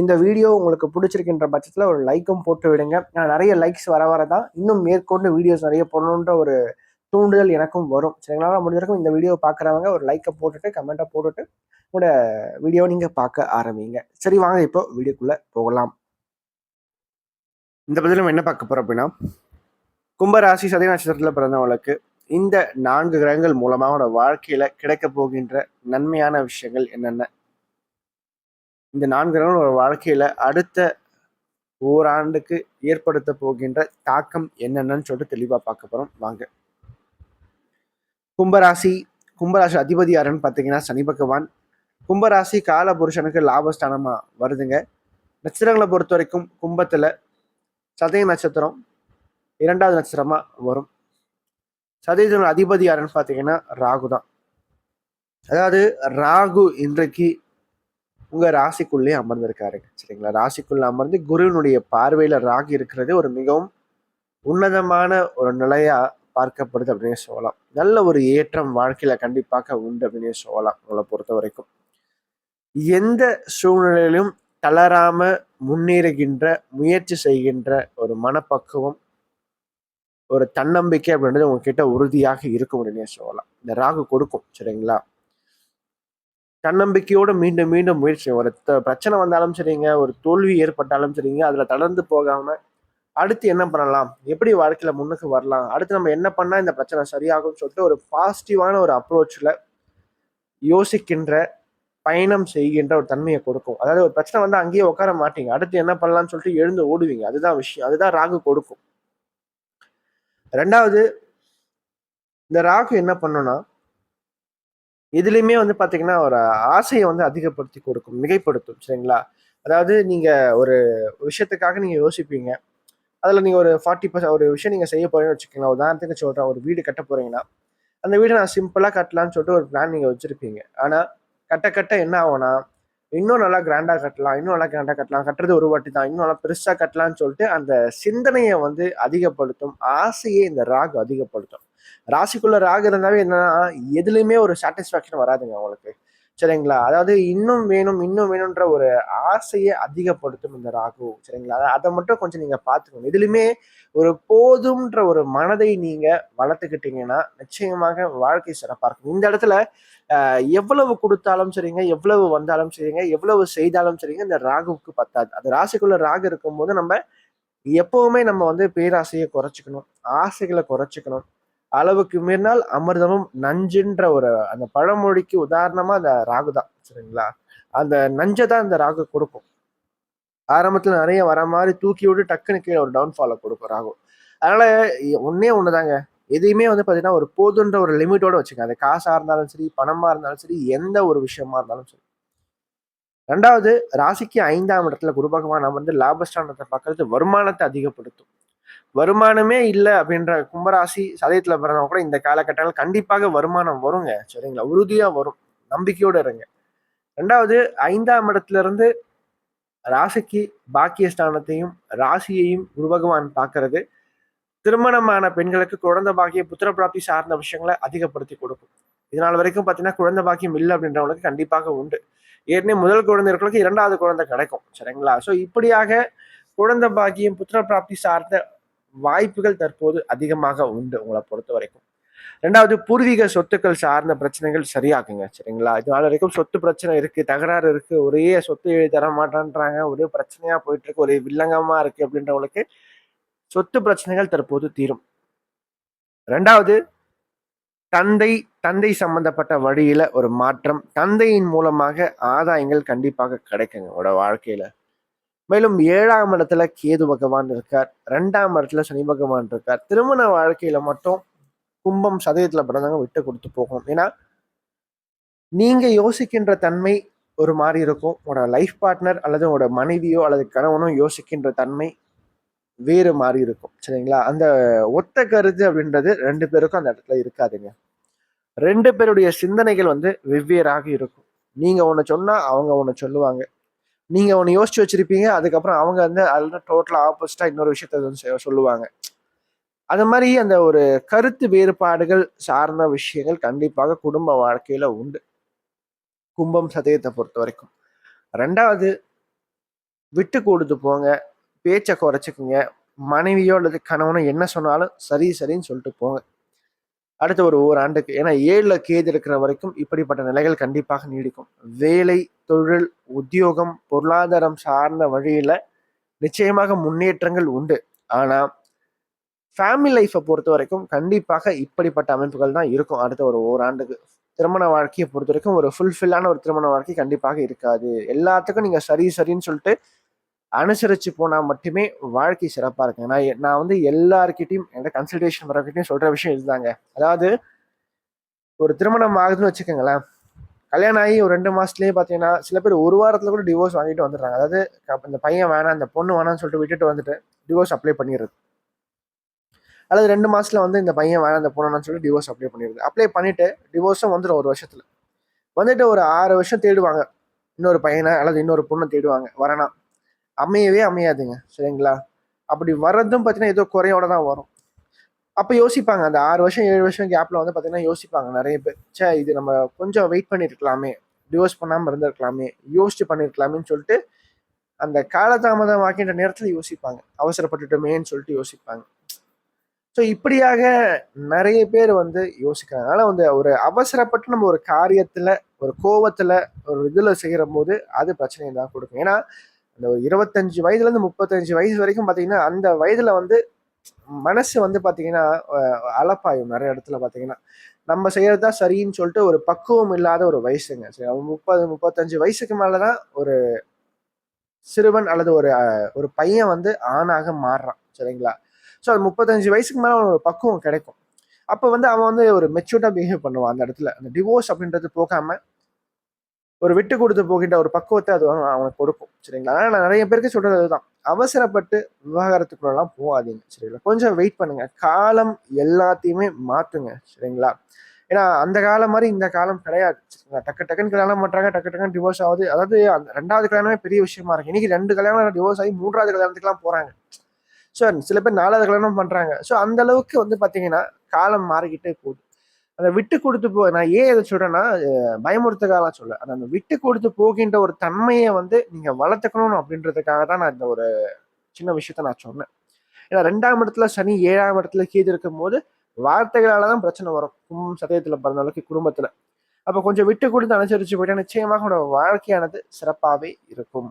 இந்த வீடியோ உங்களுக்கு பிடிச்சிருக்கின்ற பட்சத்தில் ஒரு லைக்கும் போட்டு விடுங்க. நான் நிறைய லைக்ஸ் வர வர தான் இன்னும் மேற்கொண்டு வீடியோஸ் நிறைய போடணுன்ற ஒரு தூண்டுதல் எனக்கும் வரும். சரிங்களா? முடிஞ்ச வரைக்கும் இந்த வீடியோ பார்க்குறவங்க ஒரு லைக்கை போட்டுட்டு கமெண்ட்டை போட்டுட்டு உங்களோட வீடியோ நீங்கள் பார்க்க ஆரம்பிங்க. சரி வாங்க இப்போ வீடியோக்குள்ளே போகலாம். இந்த பதில் நம்ம என்ன பார்க்க போகிறோம் அப்படின்னா கும்பராசி சதய நட்சத்திரத்தில் பிறந்தவங்களுக்கு இந்த நான்கு கிரகங்கள் மூலமாக அவனோட வாழ்க்கையில் கிடைக்க போகின்ற நன்மையான விஷயங்கள் என்னென்ன? இந்த நான்கு கிரகங்கள் ஒரு அடுத்த ஓராண்டுக்கு ஏற்படுத்த போகின்ற தாக்கம் என்னென்னு சொல்லிட்டு தெளிவாக பார்க்க போகிறோம் வாங்க. கும்பராசி கும்பராசி அதிபதி யாருன்னு பார்த்தீங்கன்னா சனி பகவான். கும்பராசி கால புருஷனுக்கு லாபஸ்தானமாக வருதுங்க. நட்சத்திரங்களை பொறுத்த வரைக்கும் கும்பத்தில் சதய நட்சத்திரம் இரண்டாவது நட்சத்திரமாக வரும். சதயத்தின் அதிபதி யாருன்னு பார்த்தீங்கன்னா ராகு தான் அதாவது ராகு இன்றைக்கு உங்க ராசிக்குள்ளே அமர்ந்திருக்காரு சரிங்களா? ராசிக்குள்ள அமர்ந்து குருவினுடைய பார்வையில ராகு இருக்கிறது ஒரு மிகவும் உன்னதமான ஒரு நிலையா பார்க்கப்படுது அப்படின்னு சொல்லலாம். நல்ல ஒரு ஏற்றம் வாழ்க்கையில கண்டிப்பாக உண்டு அப்படின்னு சொல்லலாம் உங்களை பொறுத்த வரைக்கும் எந்த சூழ்நிலையிலும் தளராம முன்னேறுகின்ற முயற்சி செய்கின்ற ஒரு மனப்பக்குவம் ஒரு தன்னம்பிக்கை அப்படின்றது உங்ககிட்ட உறுதியாக இருக்கும் அப்படின்னு சொல்லலாம். இந்த ராகு கொடுக்கும் சரிங்களா? தன்னம்பிக்கையோடு மீண்டும் மீண்டும் முயற்சி. ஒரு பிரச்சனை வந்தாலும் சரிங்க ஒரு தோல்வி ஏற்பட்டாலும் சரிங்க அதில் தளர்ந்து போகாமல் அடுத்து என்ன பண்ணலாம்? எப்படி வாழ்க்கையில் முன்னுக்கு வரலாம்? அடுத்து நம்ம என்ன பண்ணால் இந்த பிரச்சனை சரியாகும் சொல்லிட்டு ஒரு பாசிட்டிவான ஒரு அப்ரோச்சில் யோசிக்கின்ற பயணம் செய்கின்ற ஒரு தன்மையை கொடுக்கும். அதாவது ஒரு பிரச்சனை வந்து அங்கேயே உட்கார மாட்டீங்க. அடுத்து என்ன பண்ணலாம்னு சொல்லிட்டு எழுந்து ஓடுவீங்க. அதுதான் விஷயம். அதுதான் ராகு கொடுக்கும். ரெண்டாவது இந்த ராகு என்ன பண்ணுன்னா இதுலேயுமே வந்து பார்த்தீங்கன்னா ஒரு ஆசையை வந்து அதிகப்படுத்தி கொடுக்கும் மிகைப்படுத்தும் சரிங்களா? அதாவது நீங்கள் ஒரு விஷயத்துக்காக நீங்கள் யோசிப்பீங்க. அதில் நீங்கள் ஒரு ஃபார்ட்டி பர்சன்ட் ஒரு விஷயம் நீங்கள் செய்ய போகிறீங்கன்னு வச்சுக்கோங்களேன் உதாரணத்துக்கு சொல்கிறேன் ஒரு வீடு கட்ட போகிறீங்கன்னா அந்த வீடை நான் சிம்பிளாக கட்டலான்னு சொல்லிட்டு ஒரு பிளான் நீங்கள் வச்சுருப்பீங்க. ஆனால் கட்ட கட்ட என்ன ஆகும்னா இன்னும் நல்லா கிராண்டாக கட்டலாம் இன்னும் நல்லா கிராண்டாக கட்டலாம் கட்டுறது ஒரு வாட்டி தான் இன்னும் நல்லா பெருசாக கட்டலாம்னு சொல்லிட்டு அந்த சிந்தனையை வந்து அதிகப்படுத்தும் ஆசையை இந்த ராகு அதிகப்படுத்தும். ராசிக்குள்ள ராகு இருந்தாவே என்னன்னா எதுலையுமே ஒரு சாட்டிஸ்ஃபேக்ஷன் வராதுங்க அவங்களுக்கு. சரிங்களா? அதாவது இன்னும் வேணும் இன்னும் வேணும்ன்ற ஒரு ஆசையை அதிகப்படுத்தும் இந்த ராகு. சரிங்களா? அதை மட்டும் கொஞ்சம் நீங்க பார்த்துக்கணும் எதுலையுமே ஒரு போதும்ன்ற ஒரு மனதை நீங்க வளர்த்துக்கிட்டீங்கன்னா நிச்சயமாக வாழ்க்கை சிறப்பா இருக்கும். இந்த இடத்துல எவ்வளவு கொடுத்தாலும் சரிங்க எவ்வளவு வந்தாலும் சரிங்க எவ்வளவு செய்தாலும் சரிங்க இந்த ராகுவுக்கு பத்தாது. அது ராசிக்குள்ள ராகு இருக்கும்போது நம்ம எப்பவுமே நம்ம வந்து பேராசையை குறைச்சிக்கணும் ஆசைகளை குறைச்சிக்கணும். அளவுக்கு மீறினால் அமிர்தமும் நஞ்சுன்ற ஒரு அந்த பழமொழிக்கு உதாரணமா அந்த ராகு தான் சரிங்களா? அந்த நஞ்சை தான் அந்த ராகு கொடுக்கும். ஆரம்பத்துல நிறைய வர மாதிரி தூக்கி விட்டு டக்குன்னு கீழே ஒரு டவுன்ஃபாலை கொடுக்கும் ராகு. அதனால ஒன்னே ஒண்ணுதாங்க. எதையுமே வந்து பாத்தீங்கன்னா ஒரு போதுன்ற ஒரு லிமிட்டோட வச்சுங்க அது காசா இருந்தாலும் சரி பணமா இருந்தாலும் சரி எந்த ஒரு விஷயமா இருந்தாலும் சரி. ரெண்டாவது ராசிக்கு ஐந்தாம் இடத்துல குரு பகவான் வந்து லாபஸ்டானத்தை பார்க்கறது வருமானத்தை அதிகப்படுத்தும். வருமானமே இல்லை அப்படின்ற கும்பராசி சதயத்தில் பிறந்தவங்க கூட இந்த காலகட்டங்கள் கண்டிப்பாக வருமானம் வருங்க. சரிங்களா? உறுதியாக வரும். நம்பிக்கையோடு இருங்க. ரெண்டாவது ஐந்தாம் இடத்துல இருந்து ராசிக்கு பாக்கியஸ்தானத்தையும் ராசியையும் குரு பகவான் பார்க்கறது. திருமணமான பெண்களுக்கு குழந்தை பாக்கிய புத்திர பிராப்தி சார்ந்த விஷயங்களை அதிகப்படுத்தி கொடுக்கும். இதனால் வரைக்கும் பார்த்தீங்கன்னா குழந்தை பாக்கியம் இல்லை அப்படின்றவங்களுக்கு கண்டிப்பாக உண்டு. ஏற்கனவே முதல் குழந்தை இருக்கிறவங்களுக்கு இரண்டாவது குழந்தை கிடைக்கும். சரிங்களா? ஸோ இப்படியாக குழந்தை பாக்கியம் புத்திர பிராப்தி சார்ந்த வாய்ப்புகள் தற்போது அதிகமாக உண்டு உங்களை பொறுத்த வரைக்கும் ரெண்டாவது பூர்வீக சொத்துக்கள் சார்ந்த பிரச்சனைகள் சரியாக்குங்க. சரிங்களா? இதனால வரைக்கும் சொத்து பிரச்சனை இருக்கு தகராறு இருக்கு ஒரே சொத்து எழுதி தர மாட்டேன்றாங்க ஒரே பிரச்சனையா போயிட்டு இருக்கு ஒரே வில்லங்கமா இருக்கு அப்படின்றவங்களுக்கு சொத்து பிரச்சனைகள் தற்போது தீரும். ரெண்டாவது தந்தை தந்தை சம்பந்தப்பட்ட வழியில ஒரு மாற்றம். தந்தையின் மூலமாக ஆதாயங்கள் கண்டிப்பாக கிடைக்குங்க உங்களோட வாழ்க்கையில. மேலும் ஏழாம் இடத்துல கேது பகவான் இருக்கார். ரெண்டாம் இடத்துல சனி பகவான் இருக்கார். திருமண வாழ்க்கையில மட்டும் கும்பம் சதயத்துல பிறந்தவங்க விட்டு கொடுத்து போகும். ஏன்னா நீங்க யோசிக்கின்ற தன்மை ஒரு மாதிரி இருக்கும். உங்களோட லைஃப் பார்ட்னர் அல்லது உங்களோட மனைவியோ அல்லது கணவனோ யோசிக்கின்ற தன்மை வேறு மாதிரி இருக்கும். சரிங்களா? அந்த ஒத்த கருத்து அப்படின்றது ரெண்டு பேருக்கும் அந்த இடத்துல இருக்காதுங்க. ரெண்டு பேருடைய சிந்தனைகள் வந்து வெவ்வேறாக இருக்கும். நீங்க ஒன்று சொன்னா அவங்க ஒன்று சொல்லுவாங்க. நீங்கள் ஒன்று யோசிச்சு வச்சிருப்பீங்க அதுக்கப்புறம் அவங்க வந்து அதில் டோட்டலாக ஆப்போசிட்டாக இன்னொரு விஷயத்த வந்து சொல்லுவாங்க. அது மாதிரி அந்த ஒரு கருத்து வேறுபாடுகள் சார்ந்த விஷயங்கள் கண்டிப்பாக குடும்ப வாழ்க்கையில் உண்டு. கும்பம் சதயத்தை பொறுத்த வரைக்கும். ரெண்டாவது விட்டு கொடுத்து போங்க பேச்சை குறைச்சிக்குங்க மனைவியோ அல்லது கணவனோ என்ன சொன்னாலும் சரி சரின்னு சொல்லிட்டு போங்க. அடுத்த ஒரு ஓராண்டுக்கு ஏன்னா ஏழில் கேது இருக்கிற வரைக்கும் இப்படிப்பட்ட நிலைகள் கண்டிப்பாக நீடிக்கும். வேலை தொழில் உத்தியோகம் பொருளாதாரம் சார்ந்த வழியில் நிச்சயமாக முன்னேற்றங்கள் உண்டு. ஆனால் ஃபேமிலி லைஃப்பை பொறுத்த வரைக்கும் கண்டிப்பாக இப்படிப்பட்ட அமைப்புகள் தான் இருக்கும். அடுத்த ஒரு ஓராண்டுக்கு திருமண வாழ்க்கையை பொறுத்த வரைக்கும் ஒரு ஃபுல்ஃபில்லான ஒரு திருமண வாழ்க்கை கண்டிப்பாக இருக்காது. எல்லாத்துக்கும் நீங்கள் சரி சரின்னு சொல்லிட்டு அனுசரித்து போனால் மட்டுமே வாழ்க்கை சிறப்பாக இருக்கு நான் நான் வந்து எல்லாருக்கிட்டையும் என்கிட்ட கன்சல்டேஷன் வரக்கிட்டையும் சொல்கிற விஷயம் இதுதாங்க. அதாவது ஒரு திருமணம் ஆகுதுன்னு வச்சுக்கோங்களேன். கல்யாணம் ஆகி ஒரு ரெண்டு மாசத்துலயே பாத்தீங்கன்னா சில பேர் ஒரு வாரத்துல கூட டிவோர்ஸ் வாங்கிட்டு வந்துடுறாங்க. அதாவது இந்த பையன் வேணாம் இந்த பொண்ணு வேணாம்னு சொல்லிட்டு விட்டுட்டு வந்துட்டு டிவோர்ஸ் அப்ளை பண்ணிடுறது. அல்லது ரெண்டு மாசத்துல வந்து இந்த பையன் வேணாம் இந்த பொண்ணு வேணாம்னு சொல்லி டிவோர்ஸ் அப்ளை பண்ணிடுது அப்ளை பண்ணிட்டு டிவோர்ஸும் வந்துடும் ஒரு வருஷத்துல. வந்துட்டு ஒரு ஆறு வருஷம் தேடுவாங்க. இன்னொரு பையனை அல்லது இன்னொரு பொண்ணை தேடுவாங்க. வரனா அமையவே அமையாதுங்க. சரிங்களா? அப்படி வர்றதும் பார்த்தீங்கன்னா ஏதோ குறையோட தான் வரும். அப்போ யோசிப்பாங்க. அந்த ஆறு வருஷம் ஏழு வருஷம் கேப்ல வந்து பார்த்தீங்கன்னா யோசிப்பாங்க நிறைய பேர். சே இது நம்ம கொஞ்சம் வெயிட் பண்ணியிருக்கலாமே டிவோர்ஸ் பண்ணாமல் இருந்திருக்கலாமே. யோசிச்சு பண்ணியிருக்கலாமேன்னு சொல்லிட்டு அந்த காலதாமதம் ஆக்கின்ற நேரத்தில் யோசிப்பாங்க. அவசரப்பட்டுட்டோமேன்னு சொல்லிட்டு யோசிப்பாங்க. ஸோ இப்படியாக நிறைய பேர் வந்து யோசிக்கிறாங்க அதனால் வந்து ஒரு அவசரப்பட்டு நம்ம ஒரு காரியத்தில் ஒரு கோவத்தில் ஒரு இதில் செய்கிற போது அது பிரச்சனையை தான் கொடுக்கும். ஏன்னா அந்த ஒரு இருபத்தஞ்சு வயதுலேருந்து முப்பத்தஞ்சு வயசு வரைக்கும் பார்த்தீங்கன்னா அந்த வயதில் வந்து மனசு வந்து பார்த்தீங்கன்னா அலப்பாயும் நிறைய இடத்துல பார்த்தீங்கன்னா நம்ம செய்யறதுதான் சரின்னு சொல்லிட்டு ஒரு பக்குவம் இல்லாத ஒரு வயசுங்க. சரி அவன் முப்பது முப்பத்தஞ்சு வயசுக்கு மேலதான் ஒரு சிறுவன் அல்லது ஒரு ஒரு பையன் வந்து ஆணாக மாறுறான். சரிங்களா? ஸோ அது முப்பத்தஞ்சு வயசுக்கு மேலே அவனுக்கு ஒரு பக்குவம் கிடைக்கும். அப்போ வந்து அவன் வந்து ஒரு மெச்சூர்டாக பிஹேவ் பண்ணுவான் அந்த இடத்துல. அந்த டிவோர்ஸ் அப்படின்றது போகாமல் ஒரு விட்டு கொடுத்து போகின்ற ஒரு பக்குவத்தை அது அவனுக்கு கொடுக்கும் சரிங்களா? ஆனால் நான் நிறைய பேருக்கு சொல்றது அதுதான். அவசரப்பட்டு விவாகரத்துக்குள்ளெல்லாம் போகாதீங்க சரிங்களா? கொஞ்சம் வெயிட் பண்ணுங்க. காலம் எல்லாத்தையுமே மாத்துங்க சரிங்களா? ஏன்னா அந்த காலம் மாதிரி இந்த காலம் கிடையாது டக்கு டக்குன்னு கல்யாணம் பண்றாங்க டக்கு டக்குன்னு டிவோர்ஸ் ஆகுது. அதாவது அந்த ரெண்டாவது கல்யாணமே பெரிய விஷயமா இருக்கு. இன்னைக்கு ரெண்டு கல்யாணம் டிவோர்ஸ் ஆகி மூன்றாவது கல்யாணத்துக்குலாம் போறாங்க. ஸோ சில பேர் நாலாவது கல்யாணம் பண்றாங்க. ஸோ அந்த அளவுக்கு வந்து பாத்தீங்கன்னா காலம் மாறிக்கிட்டே போகுது. அந்த விட்டு கொடுத்து போ நான் ஏன் இதை சொல்றேன்னா அஹ் சொல்ல அந்த அந்த விட்டு கொடுத்து போகின்ற ஒரு தன்மையை வந்து நீங்க வளர்த்துக்கணும் அப்படின்றதுக்காக தான் நான் இந்த ஒரு சின்ன விஷயத்த நான் சொன்னேன். ஏன்னா ரெண்டாம் இடத்துல சனி ஏழாம் இடத்துல கீது இருக்கும் போது வார்த்தைகளால தான் பிரச்சனை வரும். கும்பம் சதயத்துல பிறந்த அளவுக்கு குடும்பத்துல. அப்ப கொஞ்சம் விட்டு கொடுத்து அனுசரிச்சு போயிட்டா நிச்சயமாக உங்களோட வாழ்க்கையானது சிறப்பாகவே இருக்கும்.